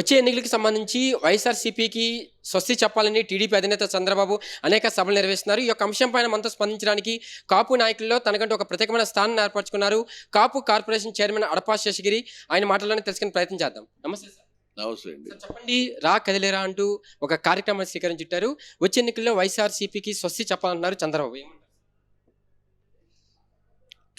వచ్చే ఎన్నికలకు సంబంధించి వైఎస్ఆర్సీపీకి స్వస్తి చెప్పాలని టీడీపీ అధినేత చంద్రబాబు అనేక సభలు నిర్వహిస్తున్నారు. ఈ యొక్క అంశం పైన మనతో స్పందించడానికి కాపు నాయకుల్లో తనకంటూ ఒక ప్రత్యేకమైన స్థానాన్ని ఏర్పరచుకున్నారు. కాపు కార్పొరేషన్ చైర్మన్ అడపా శేషగిరి ఆయన మాటల్లోనే తెలుసుకునే ప్రయత్నం చేద్దాం. నమస్తే సార్. నమస్తే అండి. చెప్పండి రా కదిలేరా అంటూ ఒక కార్యక్రమాన్ని స్వీకరించుంటారు. వచ్చే ఎన్నికల్లో వైఎస్ఆర్సీపీకి స్వస్తి చెప్పాలంటున్నారు చంద్రబాబు. ఏమంటారు?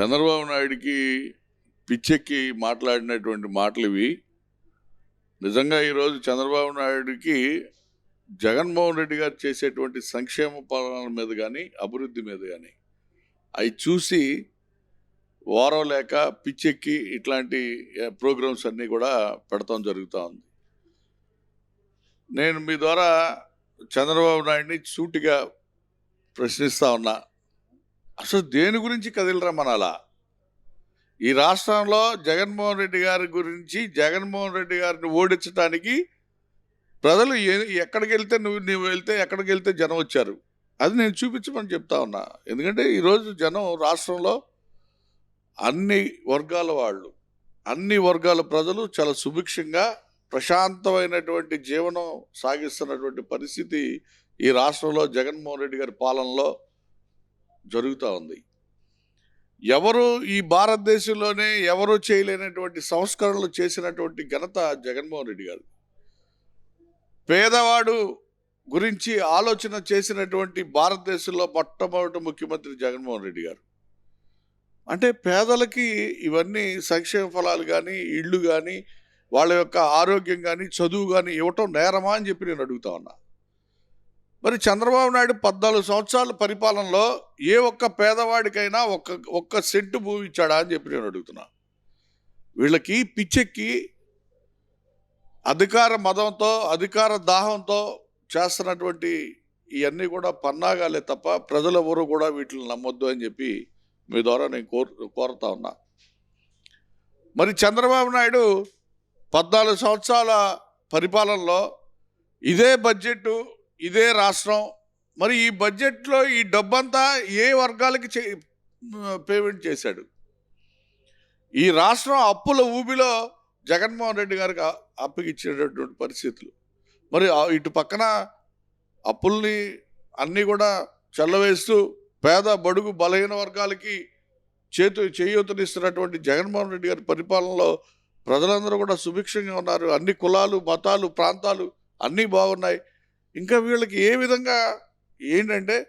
చంద్రబాబు నాయుడికి పిచ్చెక్కి మాట్లాడినటువంటి మాటలు ఇవి నిజంగా ఈరోజు చంద్రబాబు నాయుడికి జగన్మోహన్ రెడ్డి గారు చేసేటువంటి సంక్షేమ పాలనల మీద కానీ అభివృద్ధి మీద కానీ అవి చూసి వారం లేక పిచ్చెక్కి ఇట్లాంటి ప్రోగ్రామ్స్ అన్నీ కూడా పెడతాం జరుగుతూ ఉంది. నేను మీ ద్వారా చంద్రబాబు నాయుడిని సూటిగా ప్రశ్నిస్తా ఉన్నా. అసలు దేని గురించి కదిలరా మన అలా ఈ రాష్ట్రంలో జగన్మోహన్ రెడ్డి గారి గురించి జగన్మోహన్ రెడ్డి గారిని ఓడించడానికి ప్రజలు ఎక్కడికి వెళ్తే నువ్వు నువ్వు వెళ్తే ఎక్కడికి వెళ్తే జనం వచ్చారు. అది నేను చూపించమని చెప్తా ఉన్నా. ఎందుకంటే ఈరోజు జనం రాష్ట్రంలో అన్ని వర్గాల వాళ్ళు అన్ని వర్గాల ప్రజలు చాలా సుభిక్షంగా ప్రశాంతమైనటువంటి జీవనం సాగిస్తున్నటువంటి పరిస్థితి ఈ రాష్ట్రంలో జగన్మోహన్ రెడ్డి గారి పాలనలో జరుగుతూ ఉంది. ఎవరు ఈ భారతదేశంలోనే ఎవరు చేయలేనటువంటి సంస్కరణలు చేసినటువంటి ఘనత జగన్మోహన్ రెడ్డి గారు. పేదవాడు గురించి ఆలోచన చేసినటువంటి భారతదేశంలో మొట్టమొదటి ముఖ్యమంత్రి జగన్మోహన్ రెడ్డి గారు. అంటే పేదలకి ఇవన్నీ సంక్షేమ ఫలాలు కానీ ఇళ్ళు కానీ వాళ్ళ యొక్క ఆరోగ్యం కానీ చదువు కానీ ఇవ్వటం నేరమా అని చెప్పి నేను అడుగుతా ఉన్నా. మరి చంద్రబాబు నాయుడు పద్నాలుగు సంవత్సరాల పరిపాలనలో ఏ ఒక్క పేదవాడికైనా ఒక్క ఒక్క సెంటు భూమి ఇచ్చాడా అని చెప్పి నేను అడుగుతున్నా. వీళ్ళకి పిచ్చెక్కి అధికార మదంతో అధికార దాహంతో చేస్తున్నటువంటి ఇవన్నీ కూడా పన్నాగాలే తప్ప ప్రజలెవరూ కూడా వీటిని నమ్మొద్దు అని చెప్పి మీ ద్వారా నేను కోరు కోరుతా ఉన్నా. మరి చంద్రబాబు నాయుడు పద్నాలుగు సంవత్సరాల పరిపాలనలో ఇదే బడ్జెట్ ఇదే రాష్ట్రం. మరి ఈ బడ్జెట్లో ఈ డబ్బంతా ఏ వర్గాలకి చే పేమెంట్ చేశాడు? ఈ రాష్ట్రం అప్పుల ఊబిలో జగన్మోహన్ రెడ్డి గారికి అప్పగిచ్చేటటువంటి పరిస్థితులు. మరి ఇటు పక్కన అప్పుల్ని అన్నీ కూడా చల్లవేస్తూ పేద బడుగు బలహీన వర్గాలకి చేతు చేయూతనిస్తున్నటువంటి జగన్మోహన్ రెడ్డి గారి పరిపాలనలో ప్రజలందరూ కూడా సుభిక్షంగా ఉన్నారు. అన్ని కులాలు మతాలు ప్రాంతాలు అన్నీ బాగున్నాయి. ఇంకా వీళ్ళకి ఏ విధంగా ఏంటంటే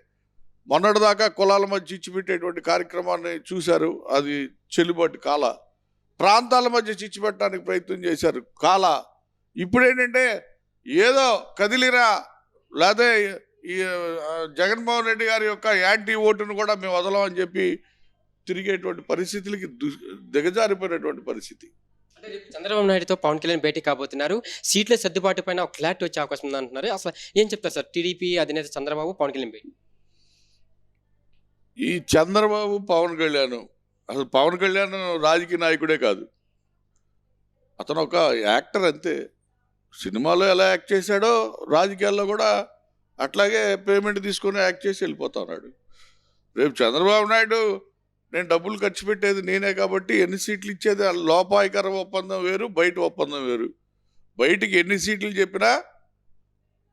మొన్నటిదాకా కులాల మధ్య చిచ్చిపెట్టేటువంటి కార్యక్రమాన్ని చూశారు. అది చెల్లుబాటు కాల. ప్రాంతాల మధ్య చిచ్చిపెట్టడానికి ప్రయత్నం చేశారు. కాల. ఇప్పుడేంటంటే ఏదో కదిలిరా లేదా ఈ జగన్మోహన్ రెడ్డి గారి యొక్క యాంటీ ఓటును కూడా మేము వదలమని చెప్పి తిరిగేటువంటి పరిస్థితులకి దు- దిగజారిపోయినటువంటి పరిస్థితి. అంటే రేపు చంద్రబాబు నాయుడుతో పవన్ కళ్యాణ్ భేటీ కాబోతున్నారు. సీట్ల సర్దుబాటు పైన ఒక క్లారిటీ వచ్చే అవకాశం ఉందంటున్నారు. అసలు ఏం చెప్తారు సార్? టీడీపీ అధినేత చంద్రబాబు పవన్ కళ్యాణ్ భేటీ? ఈ చంద్రబాబు పవన్ కళ్యాణ్ అసలు పవన్ కళ్యాణ్ రాజకీయ నాయకుడే కాదు. అతను ఒక యాక్టర్ అంతే. సినిమాలో ఎలా యాక్ట్ చేశాడో రాజకీయాల్లో కూడా అట్లాగే పేమెంట్ తీసుకొని యాక్ట్ చేసి వెళ్ళిపోతా ఉన్నాడు. రేపు చంద్రబాబు నాయుడు నేను డబ్బులు ఖర్చు పెట్టేది నేనే కాబట్టి ఎన్ని సీట్లు ఇచ్చేది? ఆ ఒప్పందం వేరు బయట ఒప్పందం వేరు. బయటికి ఎన్ని సీట్లు చెప్పినా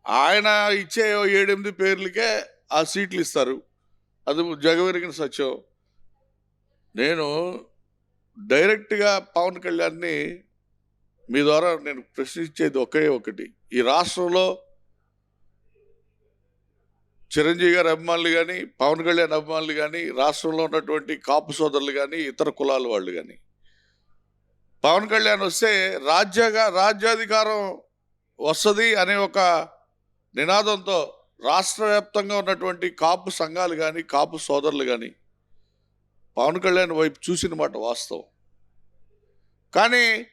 ఆయన ఇచ్చే ఏడెనిమిది పేర్లకే ఆ సీట్లు ఇస్తారు. అది జగవెరిగిన సత్యం. నేను డైరెక్ట్గా పవన్ కళ్యాణ్ని మీ ద్వారా నేను ప్రశ్నించేది ఒకే ఒకటి. ఈ రాష్ట్రంలో చిరంజీవి గారి అభిమానులు కానీ పవన్ కళ్యాణ్ అభిమానులు కానీ రాష్ట్రంలో ఉన్నటువంటి కాపు సోదరులు కానీ ఇతర కులాల వాళ్ళు కానీ పవన్ కళ్యాణ్ వస్తే రాజ్యగా రాజ్యాధికారం వస్తుంది అనే ఒక నినాదంతో రాష్ట్ర వ్యాప్తంగా ఉన్నటువంటి కాపు సంఘాలు కానీ కాపు సోదరులు కానీ పవన్ కళ్యాణ్ వైపు చూసిన మాట వాస్తవం. కానీ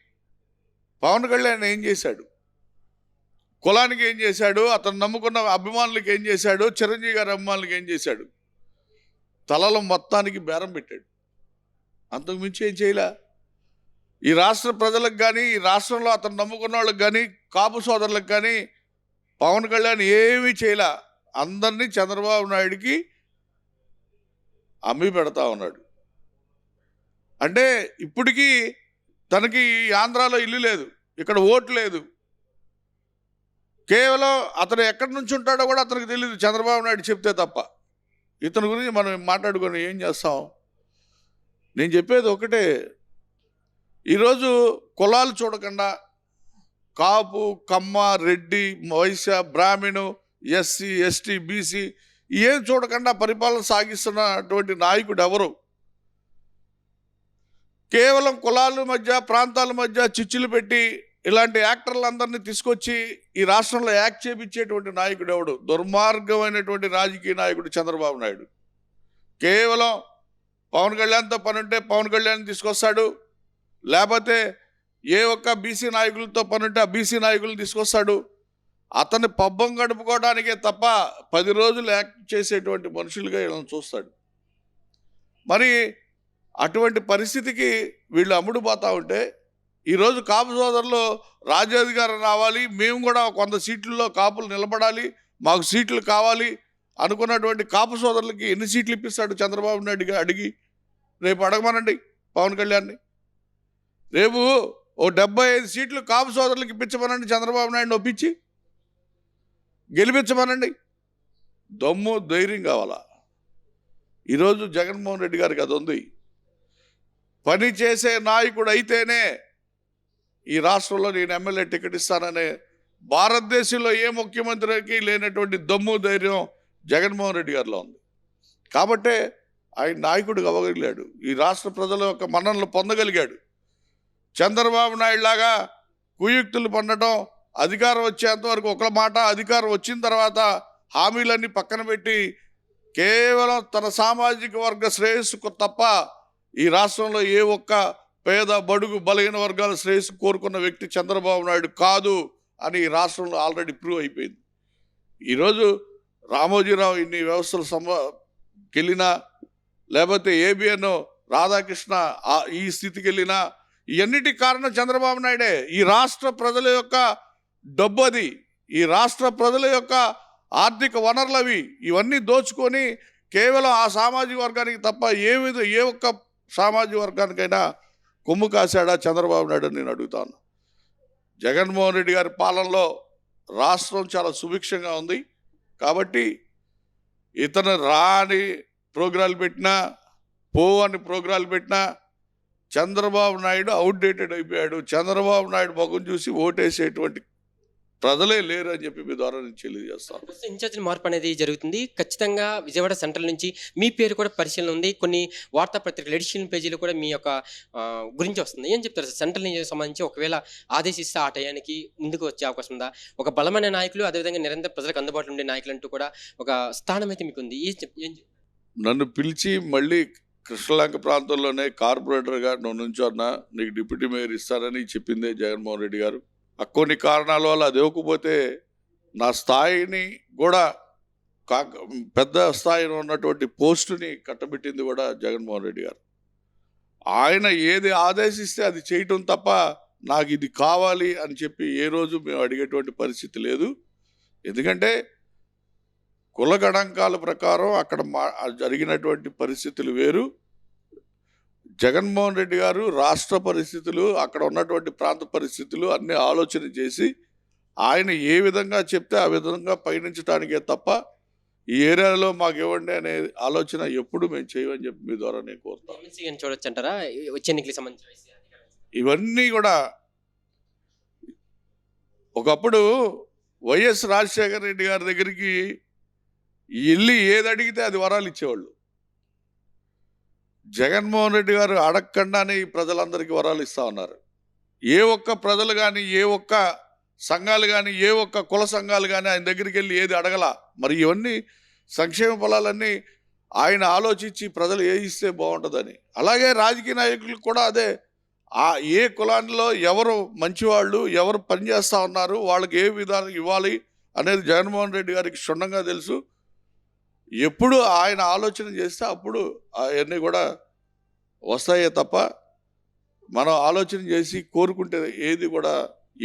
పవన్ కళ్యాణ్ ఏం చేశాడు? కులానికి ఏం చేశాడు? అతను నమ్ముకున్న అభిమానులకు ఏం చేశాడు? చిరంజీవి గారి అభిమానులకు ఏం చేశాడు? తలల మొత్తానికి బేరం పెట్టాడు. అంతకు మించి ఏం చేయలే. ఈ రాష్ట్ర ప్రజలకు కానీ ఈ రాష్ట్రంలో అతను నమ్ముకున్న వాళ్ళకి కానీ కాపు సోదరులకు కానీ పవన్ కళ్యాణ్ ఏమీ చేయలే. అందరినీ చంద్రబాబు నాయుడికి అమ్మి పెడతా ఉన్నాడు. అంటే ఇప్పటికీ తనకి ఈ ఆంధ్రాలో ఇల్లు లేదు. ఇక్కడ ఓటు లేదు. కేవలం అతను ఎక్కడి నుంచి ఉంటాడో కూడా అతనికి తెలియదు చంద్రబాబు నాయుడు చెప్తే తప్ప. ఇతని గురించి మనం మాట్లాడుకొని ఏం చేస్తాం? నేను చెప్పేది ఒకటే. ఈరోజు కులాలు చూడకుండా కాపు కమ్మ రెడ్డి వైశ్య బ్రాహ్మణు ఎస్సీ ఎస్టీ బీసీ ఏం చూడకుండా పరిపాలన సాగిస్తున్నటువంటి నాయకుడు ఎవరు? కేవలం కులాల మధ్య ప్రాంతాల మధ్య చిచ్చులు పెట్టి ఇలాంటి యాక్టర్లందరినీ తీసుకొచ్చి ఈ రాష్ట్రంలో యాక్ట్ చేపించేటువంటి నాయకుడు ఎవడు? దుర్మార్గమైనటువంటి రాజకీయ నాయకుడు చంద్రబాబు నాయుడు. కేవలం పవన్ కళ్యాణ్తో పని ఉంటే పవన్ కళ్యాణ్ తీసుకొస్తాడు. లేకపోతే ఏ ఒక్క బీసీ నాయకులతో పని ఉంటే ఆ బీసీ నాయకులను తీసుకొస్తాడు. అతన్ని పబ్బం గడుపుకోవడానికే తప్ప పది రోజులు యాక్ట్ చేసేటువంటి మనుషులుగా వీళ్ళని చూస్తాడు. మరి అటువంటి పరిస్థితికి వీళ్ళు అమ్ముడుపోతూ ఉంటే ఈరోజు కాపు సోదరులు రాజ్యాధికారం రావాలి మేము కూడా కొంత సీట్లలో కాపులు నిలబడాలి మాకు సీట్లు కావాలి అనుకున్నటువంటి కాపు సోదరులకి ఎన్ని సీట్లు ఇప్పిస్తాడు చంద్రబాబు నాయుడు అడిగి? రేపు అడగమనండి పవన్ కళ్యాణ్ని. రేపు ఓ డెబ్బై ఐదు సీట్లు కాపు సోదరులకు ఇప్పించమనండి చంద్రబాబు నాయుడు ఒప్పించి. గెలిపించమనండి. దమ్ము ధైర్యం కావాలా? ఈరోజు జగన్మోహన్ రెడ్డి గారికి అది ఉంది. పని చేసే నాయకుడు అయితేనే ఈ రాష్ట్రంలో నేను ఎమ్మెల్యే టికెట్ ఇస్తాననే భారతదేశంలో ఏ ముఖ్యమంత్రికి లేనటువంటి దమ్ము ధైర్యం జగన్మోహన్ రెడ్డి గారిలో ఉంది. కాబట్టే ఆయన నాయకుడు అవ్వగలిగాడు. ఈ రాష్ట్ర ప్రజల యొక్క మన్ననలు పొందగలిగాడు. చంద్రబాబు నాయుడు లాగా కుయుక్తులు పండటం అధికారం వచ్చేంత వరకు ఒక మాట అధికారం వచ్చిన తర్వాత హామీలన్నీ పక్కన పెట్టి కేవలం తన సామాజిక వర్గ శ్రేయస్సుకు తప్ప ఈ రాష్ట్రంలో ఏ ఒక్క పేద బడుగు బలహీన వర్గాల శ్రేయస్సు కోరుకున్న వ్యక్తి చంద్రబాబు నాయుడు కాదు అని ఈ రాష్ట్రంలో ఆల్రెడీ ప్రూవ్ అయిపోయింది. ఈరోజు రామోజీరావు ఇన్ని వ్యవస్థలు సమ వెళ్ళినా లేకపోతే ఏబిఎన్ రాధాకృష్ణ ఈ స్థితికి వెళ్ళినా ఇవన్నిటి కారణం చంద్రబాబు నాయుడే. ఈ రాష్ట్ర ప్రజల యొక్క డబ్బు అది ఈ రాష్ట్ర ప్రజల యొక్క ఆర్థిక వనరులవి ఇవన్నీ దోచుకొని కేవలం ఆ సామాజిక వర్గానికి తప్ప ఏ విధ ఏ ఒక్క సామాజిక వర్గానికైనా కొమ్ము కాశాడా చంద్రబాబు నాయుడు నేను అడుగుతాను జగన్మోహన్ రెడ్డి గారి పాలనలో రాష్ట్రం చాలా సుభిక్షంగా ఉంది. కాబట్టి ఇతను రాని ప్రోగ్రాలు పెట్టినా పో అని ప్రోగ్రాలు పెట్టినా చంద్రబాబు నాయుడు అవుట్డేటెడ్ అయిపోయాడు. చంద్రబాబు నాయుడు మొగం చూసి ఓటేసేటువంటి ప్రజలే లేరు అని చెప్పి మీ ద్వారా నేను తెలియజేస్తాను ప్రస్తుతం ఇన్ఛార్జ్ మార్పు అనేది జరుగుతుంది. ఖచ్చితంగా విజయవాడ సెంట్రల్ నుంచి మీ పేరు కూడా పరిశీలన ఉంది. కొన్ని వార్తాపత్రికలు ఎడిషన్ పేజీలు కూడా మీ యొక్క గురించి వస్తుంది. ఏం చెప్తారు సార్? సెంట్రల్ నుంచి సంబంధించి ఒకవేళ ఆదేశిస్తే ఆ టయానికి ముందుకు వచ్చే అవకాశం ఉందా? ఒక బలమైన నాయకులు అదేవిధంగా నిరంతర ప్రజలకు అందుబాటులో ఉండే నాయకులు అంటూ కూడా ఒక స్థానం అయితే మీకు ఉంది. ఏం చెప్ నన్ను పిలిచి మళ్ళీ కృష్ణలంక ప్రాంతంలోనే కార్పొరేటర్గా నువ్వు నుంచోన్నా నీకు డిప్యూటీ మేయర్ ఇస్తానని చెప్పిందే జగన్మోహన్ రెడ్డి గారు. కొన్ని కారణాల వల్ల అది ఇవ్వకపోతే నా స్థాయిని కూడా కా పెద్ద స్థాయిలో ఉన్నటువంటి పోస్టుని కట్టబెట్టింది కూడా జగన్మోహన్ రెడ్డి గారు. ఆయన ఏది ఆదేశిస్తే అది చేయటం తప్ప నాకు ఇది కావాలి అని చెప్పి ఏ రోజు మేము అడిగేటువంటి పరిస్థితి లేదు. ఎందుకంటే కుల గణాంకాల ప్రకారం అక్కడ మా జరిగినటువంటి పరిస్థితులు వేరు. జగన్మోహన్ రెడ్డి గారు రాష్ట్ర పరిస్థితులు అక్కడ ఉన్నటువంటి ప్రాంత పరిస్థితులు అన్ని ఆలోచన చేసి ఆయన ఏ విధంగా చెప్తే ఆ విధంగా పయనించడానికే తప్ప ఈ ఏరియాలో మాకు ఇవ్వండి అనే ఆలోచన ఎప్పుడు మేము చేయమని చెప్పి మీ ద్వారా నేను కోరుతాను చూడొచ్చు అంటారా వచ్చే ఎన్నికలకు సంబంధించి ఇవన్నీ కూడా ఒకప్పుడు వైఎస్ రాజశేఖర రెడ్డి గారి దగ్గరికి వెళ్ళి ఏది అడిగితే అది వరాలు ఇచ్చేవాళ్ళు. జగన్మోహన్ రెడ్డి గారు అడగకుండానే ఈ ప్రజలందరికీ వరాలు ఇస్తా ఉన్నారు. ఏ ఒక్క ప్రజలు కానీ ఏ ఒక్క సంఘాలు కానీ ఏ ఒక్క కుల సంఘాలు కానీ ఆయన దగ్గరికి వెళ్ళి ఏది అడగల? మరి ఇవన్నీ సంక్షేమ ఫలాలన్నీ ఆయన ఆలోచించి ప్రజలు ఏ ఇస్తే బాగుంటుందని. అలాగే రాజకీయ నాయకులకు కూడా అదే. ఆ ఏ కులాల్లో ఎవరు మంచివాళ్ళు ఎవరు పనిచేస్తూ ఉన్నారు వాళ్ళకి ఏ విధానం ఇవ్వాలి అనేది జగన్మోహన్ రెడ్డి గారికి క్షుణ్ణంగా తెలుసు. ఎప్పుడు ఆయన ఆలోచన చేస్తే అప్పుడు అవన్నీ కూడా వస్తాయే తప్ప మనం ఆలోచన చేసి కోరుకుంటే ఏది కూడా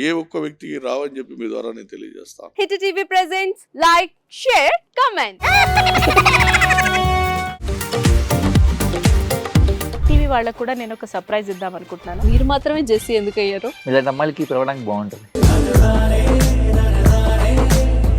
ఏ ఒక్క వ్యక్తికి రావని చెప్పి మీ ద్వారా నేను తెలియజేస్తాను. Hit TV presents like share comment TV వాళ్ళకు కూడా నేను ఒక సర్ప్రైజ్ ఇద్దాం అనుకుంటున్నాను. మీరు మాత్రమే జెస్సీ ఎందుకు అయ్యారు ఇలాంటి అమ్మాయిలకి పిలవడానికి బాగుంటుంది.